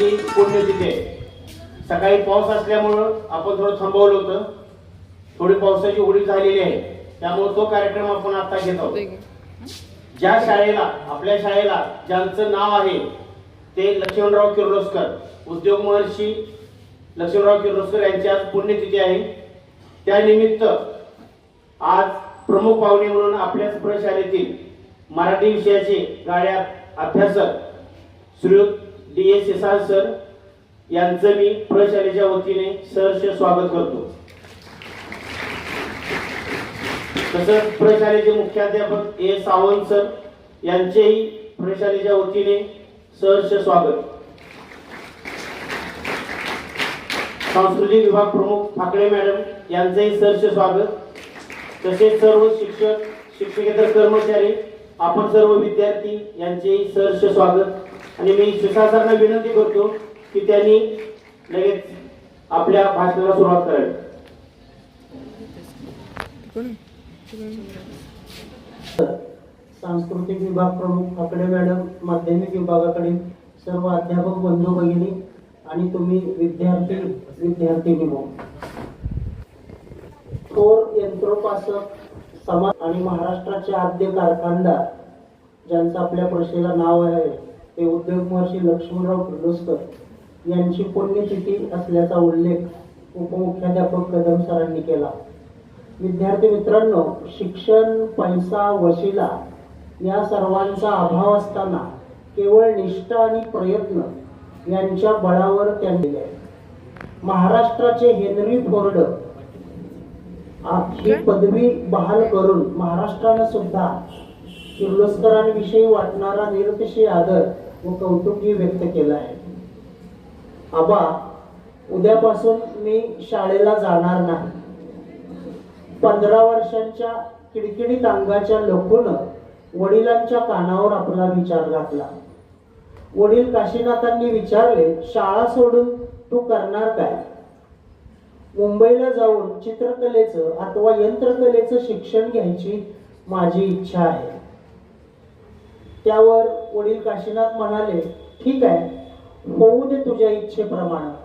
यांची पुण्यतिथी आहे. सकाळी पाऊस असल्यामुळं आपण थोडं थांबवलं होतं. थोडी पावसाची उडी झालेली आहे. त्यामुळे तो कार्यक्रम आपण आता घेत ज्या शाळेला आपल्या शाळेला ज्यांचं नाव आहे ते लक्ष्मणराव किर्लोस्कर. उद्योग महर्षी लक्ष्मणराव किर्लोस्कर यांची आज पुण्यतिथी आहे. त्यानिमित्त आज प्रमुख पाहुणे म्हणून आपल्याच प्रशालेतील मराठी विषयाचे गाड्या अभ्यासक श्रीयुत डी एस सर यांचं मी प्रशालेच्या वतीने सहर्ष स्वागत करतो. तसंच प्रशालेचे मुख्याध्यापक ए सावंत सर यांचेही प्रशालेच्या वतीने सहर्ष स्वागत. सांस्कृतिक विभाग प्रमुख ठाकरे मॅडम यांचंही सहर्ष स्वागत. तसेच सर्व शिक्षक शिक्षकेतर कर्मचारी आपण सर्व विद्यार्थी यांचेही सहर्ष स्वागत. आणि मी शिक्षकांना विनंती करतो की त्यांनी लगेच आपल्या भाषणाला सुरुवात करावी. सांस्कृतिक विभाग प्रमुख ठाकरे मॅडम माध्यमिक विभागाकडील सर्व अध्यापक बंधू भगिनी आणि तुम्ही विद्यार्थी विद्यार्थी हो थोर यंत्रोपासक समाज आणि महाराष्ट्राचे आद्य कारखानदार ज्यांचं आपल्या प्रशेला नाव आहे. ते उद्योग महर्षी लक्ष्मणराव किर्लोस्कर यांची पुण्यतिथी असल्याचा उल्लेख उपमुख्याध्यापक कदम सरांनी केला. विद्यार्थी मित्रांनो शिक्षण पैसा वशिला या सर्वांचा अभाव असताना केवळ निष्ठा आणि प्रयत्न यांच्या बळावर त्यांनी महाराष्ट्राचे हेनरी फोर्ड ही पदवी बहाल करून महाराष्ट्रानं सुद्धा किर्लोस्करांविषयी वाटणारा निरतिशय आदर व कौतुकही व्यक्त केलं आहे. आबा उद्यापासून मी शाळेला जाणार नाही. पंधरा वर्षांच्या किडकिडीत अंगाच्या लोकून वडिलांच्या कानावर आपला विचार घातला. वडील काशीनाथांनी विचारले शाळा सोडून तू करणार काय? मुंबईला जाऊन चित्रकलेचं अथवा यंत्रकलेचं शिक्षण घ्यायची माझी इच्छा आहे. त्यावर वडील काशीनाथ म्हणाले ठीक आहे होऊ दे तुझ्या इच्छेप्रमाणे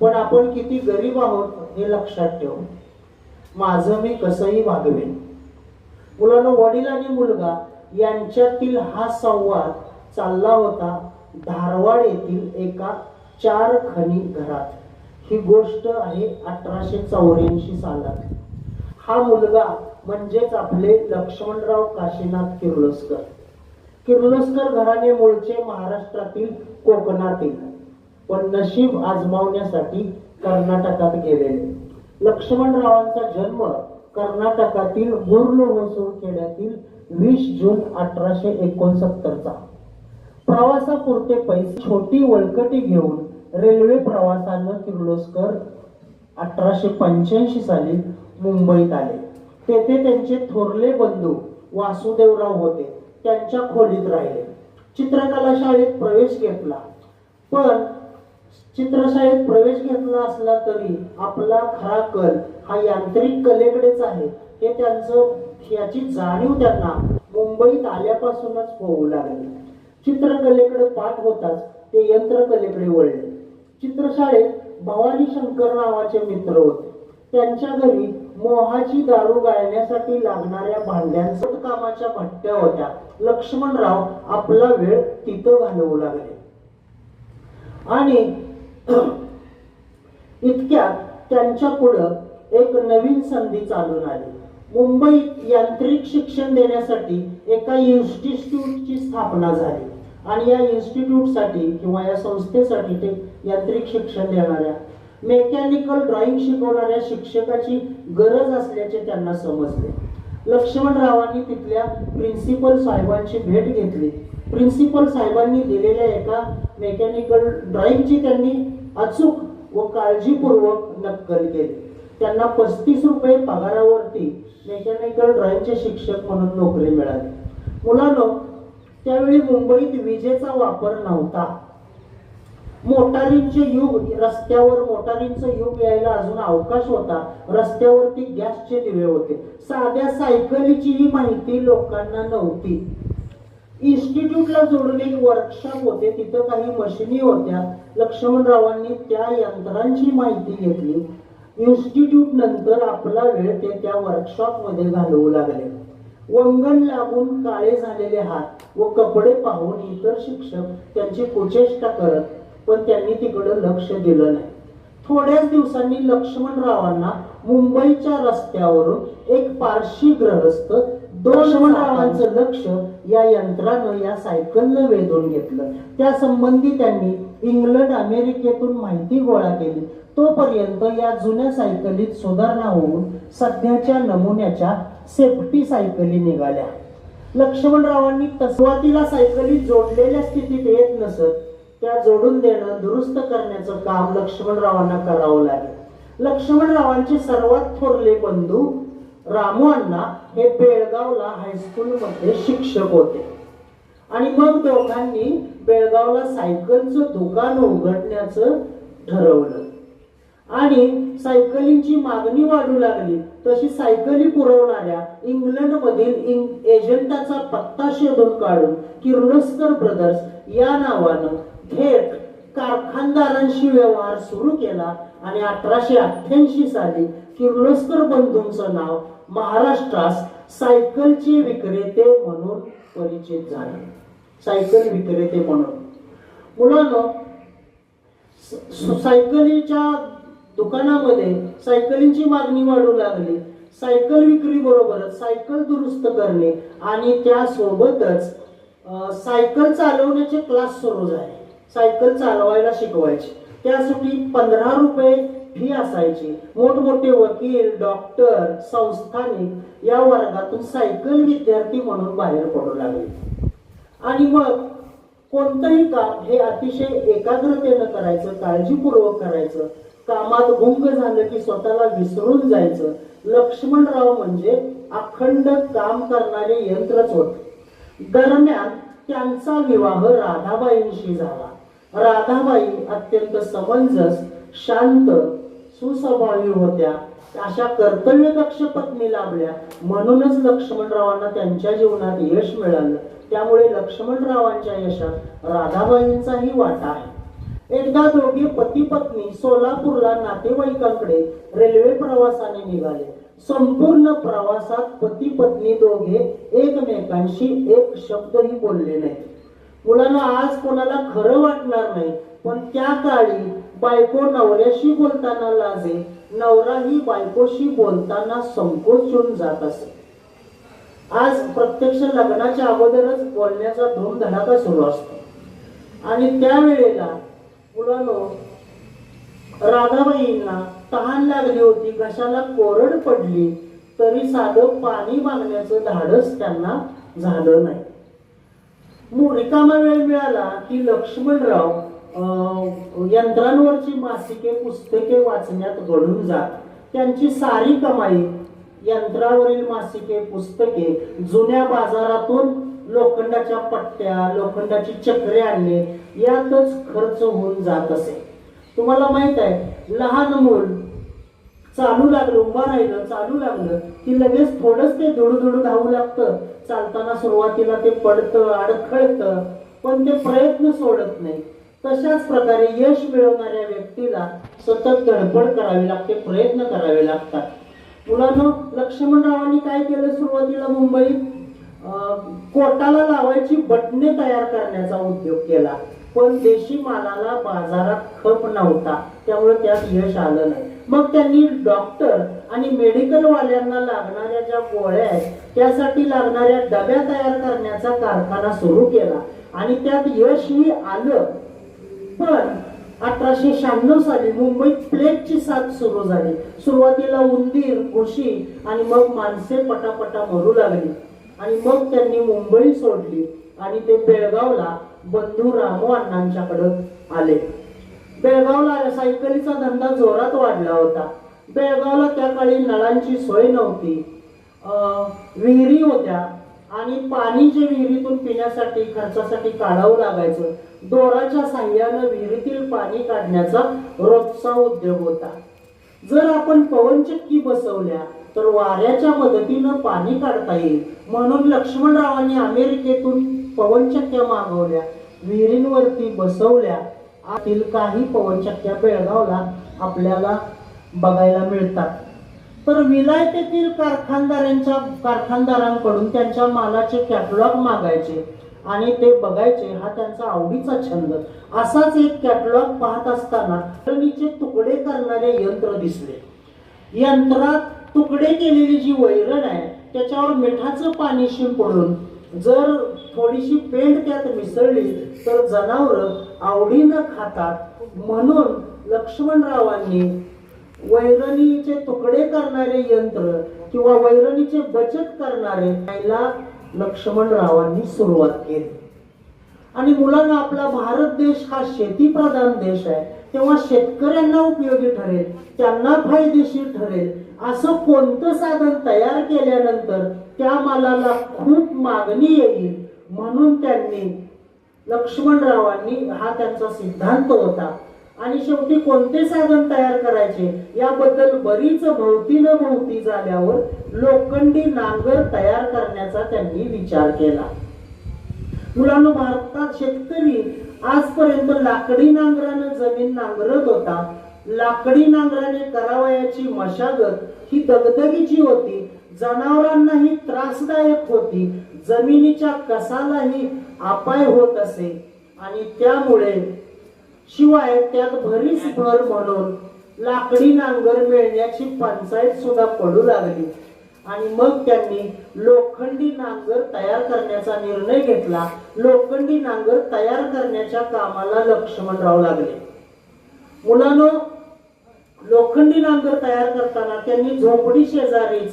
पण आपण किती गरीब आहोत हे लक्षात ठेव. माझं मी कसंही वागवेन. मुलांना वडील आणि मुलगा यांच्यातील हा संवाद चालला होता धारवाड येथील एका चार खणी घरात. ही गोष्ट आहे अठराशे चौऱ्याऐंशी सालात. हा मुलगा म्हणजेच आपले लक्ष्मणराव काशीनाथ किर्लोस्कर. किर्लोस्कर घराणे मूळचे महाराष्ट्रातील कोकणातील पण नशीब आजमावण्यासाठी कर्नाटकात गेलेले. लक्ष्मणरावांचा जन्म कर्नाटकातील मुर्ल होसूर खेड्यातील वीस जून अठराशे एकोणसत्तरचा. प्रवासापुरते पैसे छोटी वळकटी घेऊन रेल्वे प्रवासानं किर्लोस्कर अठराशे पंच्याऐंशी साली मुंबईत आले. तेथे त्यांचे थोरले बंधू वासुदेवराव होते. त्यांच्या खोलीत राहिले. चित्रकला शाळेत प्रवेश घेतला. पण चित्रशाळेत प्रवेश घेतला असला तरी आपला खरा कल हा यांत्रिक कलेकडेच आहे. हे त्यांचं याची जाणीव त्यांना मुंबईत आल्यापासूनच होऊ लागली. चित्रकलेकडे पाठ होताच ते यंत्रकलेकडे वळले. चित्रशाळेत भवानी शंकर नावाचे मित्र होते. त्यांच्या घरी मोहाची दारू गाळण्यासाठी लागणाऱ्या भांड्यांचं कामाच्या भट्ट्या होत्या. लक्ष्मणराव आपला वेळ तिथं घालवू लागले. आणि इतक्यात त्यांच्या पुढं एक नवीन संधी चालून आली. मुंबईत यांत्रिक शिक्षण देण्यासाठी एका इन्स्टिट्यूटची स्थापना झाली. आणि या इन्स्टिट्यूटसाठी किंवा या संस्थेसाठी ते यांत्रिक शिक्षण देणाऱ्या मेकॅनिकल ड्रॉइंग शिकवणाऱ्या शिक्षकाची गरज असल्याचे त्यांना समजले. लक्ष्मणरावांनी तिथल्या प्रिन्सिपल साहेबांची भेट घेतली. प्रिन्सिपल साहेबांनी दिलेल्या एका मेकॅनिकल ड्रॉइंगची त्यांनी अचूक व काळजीपूर्वक नक्कल केली. त्यांना पस्तीस रुपये पगारावरती मेकॅनिकल ड्रॉइंगचे शिक्षक म्हणून नोकरी मिळाली. मुलांनो त्यावेळी मुंबईत विजेचा वापर नव्हता. मोटारींचे युग रस्त्यावर मोटारींचं युग यायला अजून अवकाश होता. रस्त्यावरती गॅसचे दिवे होते. साध्या सायकलीचीही माहिती लोकांना नव्हती. इन्स्टिट्यूटला जोडलेली वर्कशॉप होते. तिथं काही मशिनी होत्या. लक्ष्मणरावांनी त्या यंत्रांची माहिती घेतली. इन्स्टिट्यूट नंतर आपला वेळ ते त्या वर्कशॉपमध्ये घालवू लागले. वंगण लागून काळे झालेले हात व कपडे पाहून इतर शिक्षक त्यांची कुचेष्टा करत पण त्यांनी तिकडं लक्ष दिलं नाही. थोड्याच दिवसांनी लक्ष्मणरावांना मुंबईच्या रस्त्यावरून एक पारशी ग्रहस्थ दोन लक्ष्मणरावांचं लक्ष या यंत्रानं या सायकलनं वेधून घेतलं. त्या संबंधी त्यांनी इंग्लंड अमेरिकेतून माहिती गोळा केली. तोपर्यंत या जुन्या सायकलीत सुधारणा होऊन सध्याच्या नमुन्याच्या सेफ्टी सायकली निघाल्या. लक्ष्मणरावांनी तसवातीला सायकली जोडलेल्या स्थितीत येत नसत त्या जोडून देणं दुरुस्त करण्याचं काम लक्ष्मणरावांना करावं लागेल. लक्ष्मणरावांचे सर्वात थोरले बंधू रामू अण्णा हे बेळगावला हायस्कूलमध्ये शिक्षक होते. आणि मग दोघांनी बेळगावला सायकलचं दुकान उघडण्याचं ठरवलं. आणि सायकलींची मागणी वाढू लागली. तशी सायकली पुरवणाऱ्या इंग्लंडमधील इंग एजंटाचा पत्ता शोधून काढून किर्लोस्कर ब्रदर्स या नावानं थेट कारखानदारांशी व्यवहार सुरू केला आणि अठराशे अठ्ठ्याऐंशी साली किर्लोस्कर बंधूंचं नाव महाराष्ट्रास सायकलचे विक्रेते म्हणून परिचित झाले. सायकल विक्रेते म्हणून. मुलांना सायकलीच्या दुकानामध्ये सायकलींची मागणी वाढू लागली. सायकल विक्री बरोबरच सायकल दुरुस्त करणे आणि त्यासोबतच सायकल चालवण्याचे क्लास सुरू झाले. सायकल चालवायला शिकवायचे. त्यासाठी पंधरा रुपये फी असायची. मोठमोठे वकील डॉक्टर संस्थानिक या वर्गातून सायकल विद्यार्थी म्हणून बाहेर पडू लागले. आणि मग कोणतंही काम हे अतिशय एकाग्रतेनं करायचं काळजीपूर्वक करायचं. कामात भुंग झालं की स्वतःला विसरून जायचं. लक्ष्मणराव म्हणजे अखंड काम करणारे यंत्रच होते दरम्यान त्यांचा विवाह राधाबाईंशी झाला. राधाबाई अत्यंत समंजस शांत सुस्वभावी होत्या. अशा कर्तव्यदक्ष पत्नी लाभल्या. म्हणूनच लक्ष्मणरावांना त्यांच्या जीवनात यश मिळालं. त्यामुळे लक्ष्मणरावांच्या यशात राधाबाईंचाही वाटा आहे. एकदा दोघे पती पत्नी सोलापूरला नातेवाईकांकडे रेल्वे प्रवासाने निघाले. संपूर्ण प्रवासात पती पत्नी दोघे एकमेकांशी एक शब्दही बोलले नाही मुलांना आज कोणाला खरं वाटणार नाही पण त्या काळी बायको नवऱ्याशी बोलताना लाजे नवराही बायकोशी बोलताना संकोचून जात असे. आज प्रत्यक्ष लग्नाच्या अगोदरच बोलण्याचा धूमधडाका सुरू असतो. आणि त्यावेळेला मुलांनो राधाबाईंना तहान लागली होती कशाला कोरड पडली तरी साधं पाणी मागण्याचं धाडस त्यांना झालं नाही. मग रिकामा वेळ मिळाला की लक्ष्मणराव यंत्रांवरची मासिके पुस्तके वाचण्यात घडून जात. त्यांची सारी कमाई यंत्रावरील मासिके पुस्तके जुन्या बाजारातून लोखंडाच्या पट्ट्या लोखंडाची चक्रे आणणे यातच खर्च होऊन जात असे. तुम्हाला माहीत आहे लहान मूल चालू लागलं उभा राहिलं चालू लागलं की लगेच थोडंच ते धुडू धुडू धावू लागतं. चालताना सुरुवातीला ते पडतं अडखळतं पण ते प्रयत्न सोडत नाही. तशाच प्रकारे यश मिळवणाऱ्या व्यक्तीला सतत धडपड करावी लागते प्रयत्न करावे लागतात. मुलांना लक्ष्मणरावांनी काय केलं सुरुवातीला मुंबईत? कोटाला लावायची बटणे तयार करण्याचा उद्योग केला. पण देशी मालाला बाजारात खप नव्हता त्यामुळे त्यात यश आलं नाही. मग त्यांनी डॉक्टर आणि मेडिकल वाल्यांना लागणाऱ्या ज्या गोळ्या आहेत त्यासाठी लागणाऱ्या डब्या तयार करण्याचा कारखाना सुरू केला. आणि त्यात यशही आलं. पण अठराशे शहाण्णव साली मुंबईत प्लेगची साथ सुरू झाली. सुरुवातीला उंदीर घुशी आणि मग माणसे पटापटा मरू लागली. आणि मग त्यांनी मुंबई सोडली आणि ते बेळगावला बंधू रामू अण्णांच्याकडं आले. बेळगावला सायकलीचा धंदा जोरात वाढला होता. बेळगावला त्या काळी नळांची सोय नव्हती. अं, विहिरी होत्या आणि पाणी जे विहिरीतून पिण्यासाठी खर्चासाठी काढावं लागायचं दोराच्या साह्यानं विहिरीतील पाणी काढण्याचा रोजचा उद्योग होता. जर आपण पवनचक्की बसवल्या तर वाऱ्याच्या मदतीनं पाणी काढता येईल. म्हणून लक्ष्मणरावांनी अमेरिकेतून पवनचक्क्या मागवल्या विहिरींवरती बसवल्या आतील काही पवनचक्क्या बेळगावला आपल्याला बघायला मिळतात. तर विलायतेतील कारखानदारांच्या कारखानदारांकडून त्यांच्या मालाचे कॅटलॉग मागायचे आणि ते बघायचे हा त्यांचा आवडीचा छंद. असाच एक कॅटलॉग पाहत असताना वैरणीचे तुकडे करणारे यंत्र दिसले. यंत्रात तुकडे केलेली जी वैरण आहे त्याच्यावर मिठाचं पाणी शिंपडून जर थोडीशी पेंड त्यात मिसळली तर जनावरं आवडीनं खातात. म्हणून लक्ष्मणरावांनी वैरणीचे तुकडे करणारे यंत्र किंवा वैरणीचे बचत करणारे पहिला लक्ष्मणरावांनी सुरुवात केली. आणि मुलांना आपला भारत देश हा शेतीप्रधान देश आहे. तेव्हा शेतकऱ्यांना उपयोगी ठरेल त्यांना फायदेशीर ठरेल असं कोणतं साधन तयार केल्यानंतर त्या मालाला खूप मागणी येईल. म्हणून त्यांनी लक्ष्मणरावांनी हा त्यांचा सिद्धांत होता. आणि शेवटी कोणते साधन तयार करायचे? याबद्दल बरीच भोवती न भोवती झाल्यावर लोखंडी नांगर तयार करण्याचा त्यांनी विचार केला. मुलांना भारतात शेतकरी आजपर्यंत लाकडी नांगरानं जमीन नांगरत होता. लाकडी नांगराने करावयाची मशागत ही दगदगीची होती. जनावरांनाही त्रासदायक होती. जमिनीच्या कसालाही अपाय होत असे. आणि त्यामुळे शिवाय त्यात भरीस भर म्हणून लाकडी नांगर मिळण्याची पंचायत सुद्धा पडू लागली. आणि मग त्यांनी लोखंडी नांगर तयार करण्याचा निर्णय घेतला. लोखंडी नांगर तयार करण्याच्या कामाला लक्ष्मणराव लागले. मुलांनो लोखंडी नांगर तयार करताना त्यांनी झोपडी शेजारीच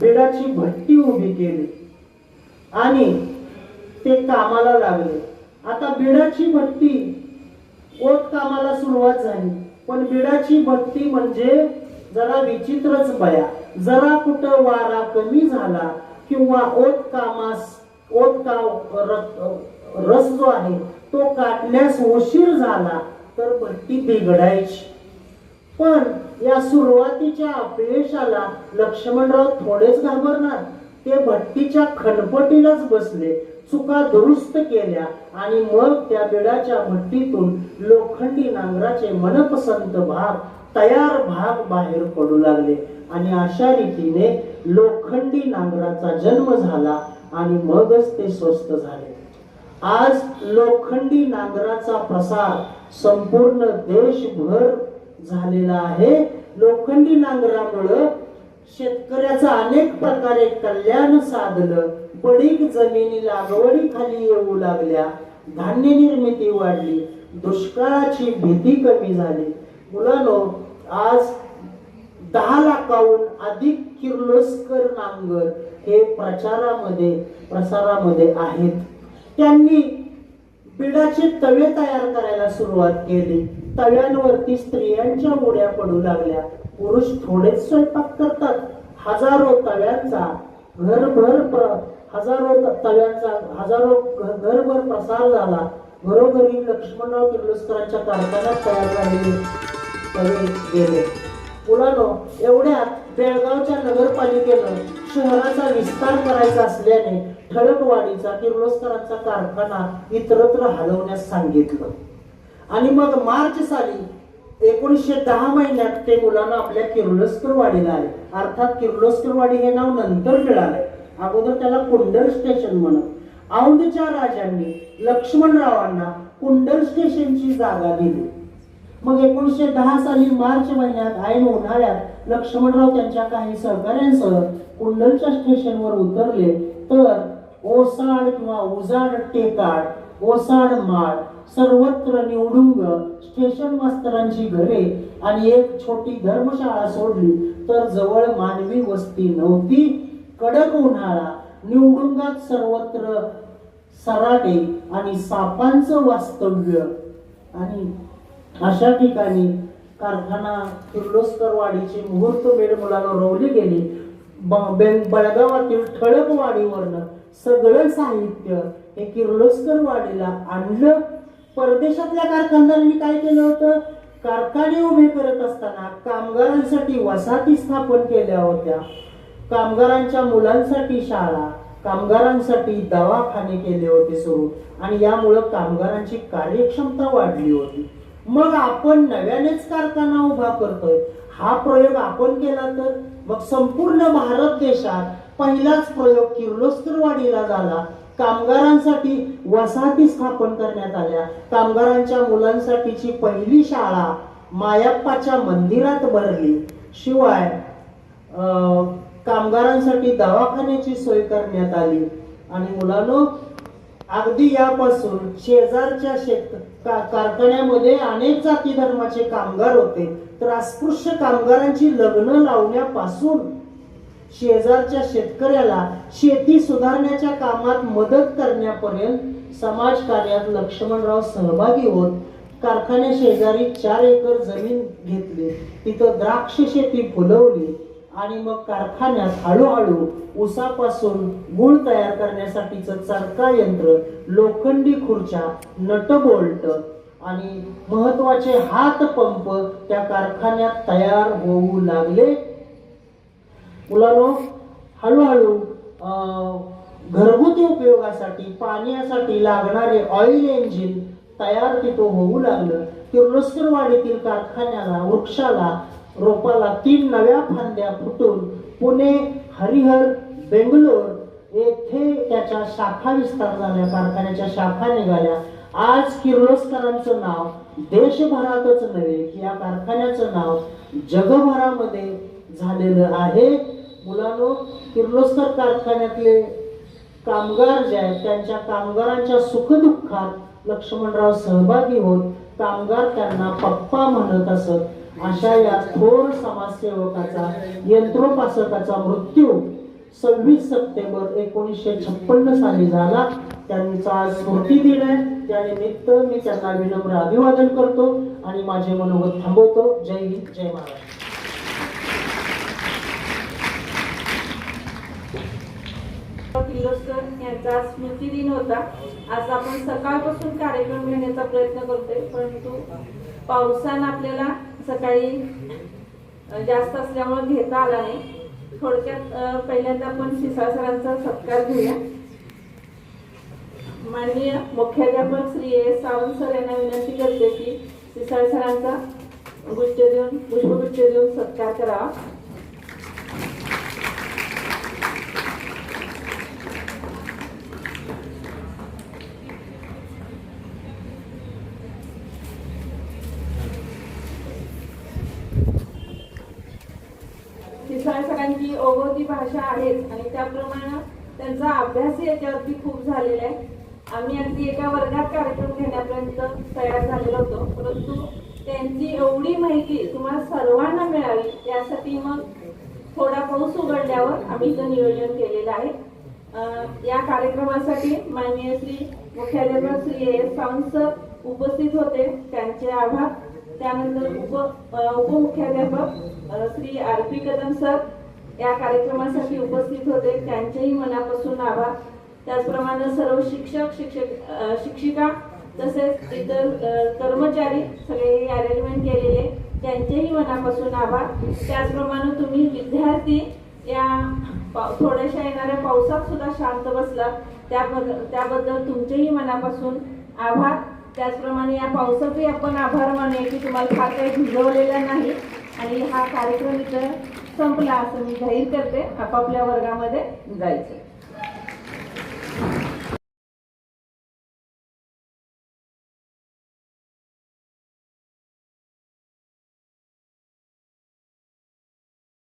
बिडाची भट्टी उभी केली. आणि ते कामाला लागले. आता बिडाची भट्टी ओत कामाला सुरुवात झाली. पण बिडाची भट्टी म्हणजे जरा विचित्रच बया. जरा कुठं वारा कमी झाला किंवा ओत कामास ओत काम रस जो आहे तो काटण्यास उशीर झाला तर भट्टी बिघडायची. पण या सुरुवातीच्या अपयशाला लक्ष्मणराव थोडेच घाबरणार. ते भट्टीच्या खणपटीलाच बसले चुका दुरुस्त केल्या आणि मग त्या बिडाच्या भट्टीतून लोखंडी नांगराचे मनपसंत भाग तयार भाग बाहेर पडू लागले. आणि अशा रीतीने लोखंडी नांगराचा जन्म झाला आणि मगच ते स्वस्त झाले. आज लोखंडी नांगराचा प्रसार संपूर्ण देशभर झालेला आहे. लोखंडी नांगरामुळं शेतकऱ्याचं अनेक प्रकारे कल्याण साधलं पडीक जमिनी लागवडीखाली येऊ लागल्या धान्य निर्मिती वाढली दुष्काळाची भीती कमी झाली. मुलांनो आज दहा लाखाहून अधिक किर्लोस्कर नांगर हे प्रचारामध्ये प्रसारामध्ये आहेत. त्यांनी पिढाचे तवे तयार करायला सुरुवात केली. तव्यांवरती स्त्रियांच्या उड्या पडू लागल्या. पुरुष थोडेच स्वयंपाक करतात. हजारो तव्यांचा घरभर प्र हजारो तव्यांचा हजारो घरभर प्रसार झाला. घरोघरी लक्ष्मणराव किर्लोस्करांच्या कारखान्यात तयार झालेले तवे गेले. मुलांनो एवढ्यात बेळगावच्या नगरपालिकेनं शहराचा विस्तार करायचा असल्याने ठळकवाडीचा किर्लोस्करांचा कारखाना इतरत्र हलवण्यास सांगितलं. आणि मग मार्च साली एकोणीसशे दहा महिन्यात ते मुलांना आपल्या किर्लोस्करवाडीला आले. अर्थात किर्लोस्करवाडी हे नाव नंतर मिळालंय. अगोदर त्याला कुंडल स्टेशन म्हणत. औंधच्या राजांनी लक्ष्मणरावांना कुंडल स्टेशनची जागा दिली. मग एकोणीसशे दहा साली मार्च महिन्यात ऐन उन्हाळ्यात लक्ष्मणराव त्यांच्या काही सहकाऱ्यांसह कुंडलच्या स्टेशनवर उतरले. तर ओसाड किंवा उजाड टेकाड ओसाड माळ सर्वत्र निवडुंग स्टेशन मास्तरांची घरे आणि एक छोटी धर्मशाळा सोडली तर जवळ मानवी वस्ती नव्हती. कडक उन्हाळा निवडुंगात सर्वत्र सराटे आणि सापांचं वास्तव्य. आणि अशा ठिकाणी कारखाना किर्लोस्कर मुहूर्त वेळ मुलांना रोवली गेली. ब- बे- बेळगावातील ठळक वाडीवरनं सगळं साहित्य हे किर्लोस्कर वाडीला आणलं. परदेशातल्या कारखानदारांनी काय केलं होतं? कारखाने उभे करत असताना कामगारांसाठी वसाहती स्थापन केल्या होत्या. कामगारांच्या मुलांसाठी शाळा कामगारांसाठी दवाखाने केले होते सुरू. आणि यामुळं कामगारांची कार्यक्षमता वाढली होती. मग आपण नव्यानेच कारखाना उभा करतोय. हा प्रयोग आपण केला तर? मग संपूर्ण भारत देशात पहिलाच प्रयोग किर्लोस्कर वाढीला झाला. कामगारांसाठी वसाहती स्थापन करण्यात आल्या. कामगारांच्या मुलांसाठीची पहिली शाळा मायाप्पाच्या मंदिरात भरली. शिवाय अं, कामगारांसाठी दवाखान्याची सोय करण्यात आली. आणि मुलांनो अगदी यापासून शेजारच्या शेत का- कारखान्यामध्ये अनेक जाती धर्माचे कामगार होते. तर अस्पृश्य कामगारांची लग्न लावण्यापासून शेजारच्या शेतकऱ्याला शेती सुधारण्याच्या कामात मदत करण्यापर्यंत समाज कार्यात लक्ष्मणराव सहभागी होत कारखान्या शेजारी चार एकर जमीन घेतली. तिथं द्राक्ष शेती फुलवली आणि मग कारखान्यात हळूहळू ऊसापासून गुळ तयार करण्यासाठीचं चरका यंत्र लोखंडी खुर्च्या नटबोल्ट आणि महत्त्वाचे हातपंप त्या कारखान्यात तयार होऊ लागले. मुलांनो हळूहळू घरगुती उपयोगासाठी पाण्यासाठी लागणारे ऑइल इंजिन तयार तिथं होऊ लागलं. किर्लोस्करवाडीतील कारखान्याला वृक्षाला रोपाला तीन नव्या फांद्या फुटून पुणे हरिहर बेंगलोर येथे त्याच्या शाखा विस्तार झाल्या कारखान्याच्या शाखा निघाल्या. आज किर्लोस्करांचं नाव देशभरातच नव्हे की या कारखान्याचं नाव जगभरामध्ये झालेलं आहे. मुलांनो किर्लोस्कर कारखान्यातले कामगार जे आहेत त्यांच्या कामगारांच्या सुखदुःखात लक्ष्मणराव सहभागी होत कामगार त्यांना पप्पा म्हणत असत अशा या थोर समाजसेवकाचा यंत्रोपासकाचा मृत्यू सव्वीस सप्टेंबर एकोणीसशे छप्पन्न साली झाला. त्यांचा आज स्मृती दिन आहे. त्यानिमित्त मी त्यांना विनम्र अभिवादन करतो आणि माझे मनोगत थांबवतो. जय हिंद जय महाराष्ट्र. किर्लोस्कर यांचा स्मृती दिन होता. आज आपण सकाळपासून कार्यक्रम घेण्याचा प्रयत्न करतोय परंतु पावसानं आपल्याला सकाळी जास्त असल्यामुळे घेता आला नाही. थोडक्यात पहिल्यांदा आपण सिसाळ सरांचा सत्कार घेऊया. माननीय मुख्याध्यापक श्री एस सावंत सर यांना विनंती करते की सिसाळ सरांचा गुच्छ देऊन पुष्पगुच्छ देऊन सत्कार करावा. आहेच आणि त्याप्रमाणे त्यांचा अभ्यासही याच्यावरती खूप झालेला आहे. आम्ही अगदी एका वर्गात कार्यक्रम घेण्यापर्यंत तयार झालेलो होतो. परंतु त्यांची एवढी माहिती तुम्हाला सर्वांना मिळावी यासाठी मग थोडा पाऊस उघडल्यावर आम्ही इथं नियोजन केलेलं आहे. या कार्यक्रमासाठी माननीय श्री मुख्याध्यापक श्री एस सावंत सर उपस्थित होते. त्यांचे आभार. त्यानंतर उप उपमुख्याध्यापक Shri R P Kadam sir या कार्यक्रमासाठी उपस्थित होते. त्यांचेही मनापासून आभार. त्याचप्रमाणे सर्व शिक्षक शिक्षक शिक्षिका तसेच इतर कर्मचारी सगळे अरेंजमेंट केलेले त्यांचेही मनापासून आभार. त्याचप्रमाणे तुम्ही विद्यार्थी या पा- थोड्याशा येणाऱ्या पावसात सुद्धा शांत बसला. त्याबद्दल त्याबद्दल तुमचेही मनापासून आभार. त्याचप्रमाणे या पावसाचेही आपण आभार मानूया की तुम्हाला फार काही भिजवलेलं नाही. आणि हा कार्यक्रम इथं संपला असं मी जाहीर करते. आपापल्या वर्गामध्ये जायचं.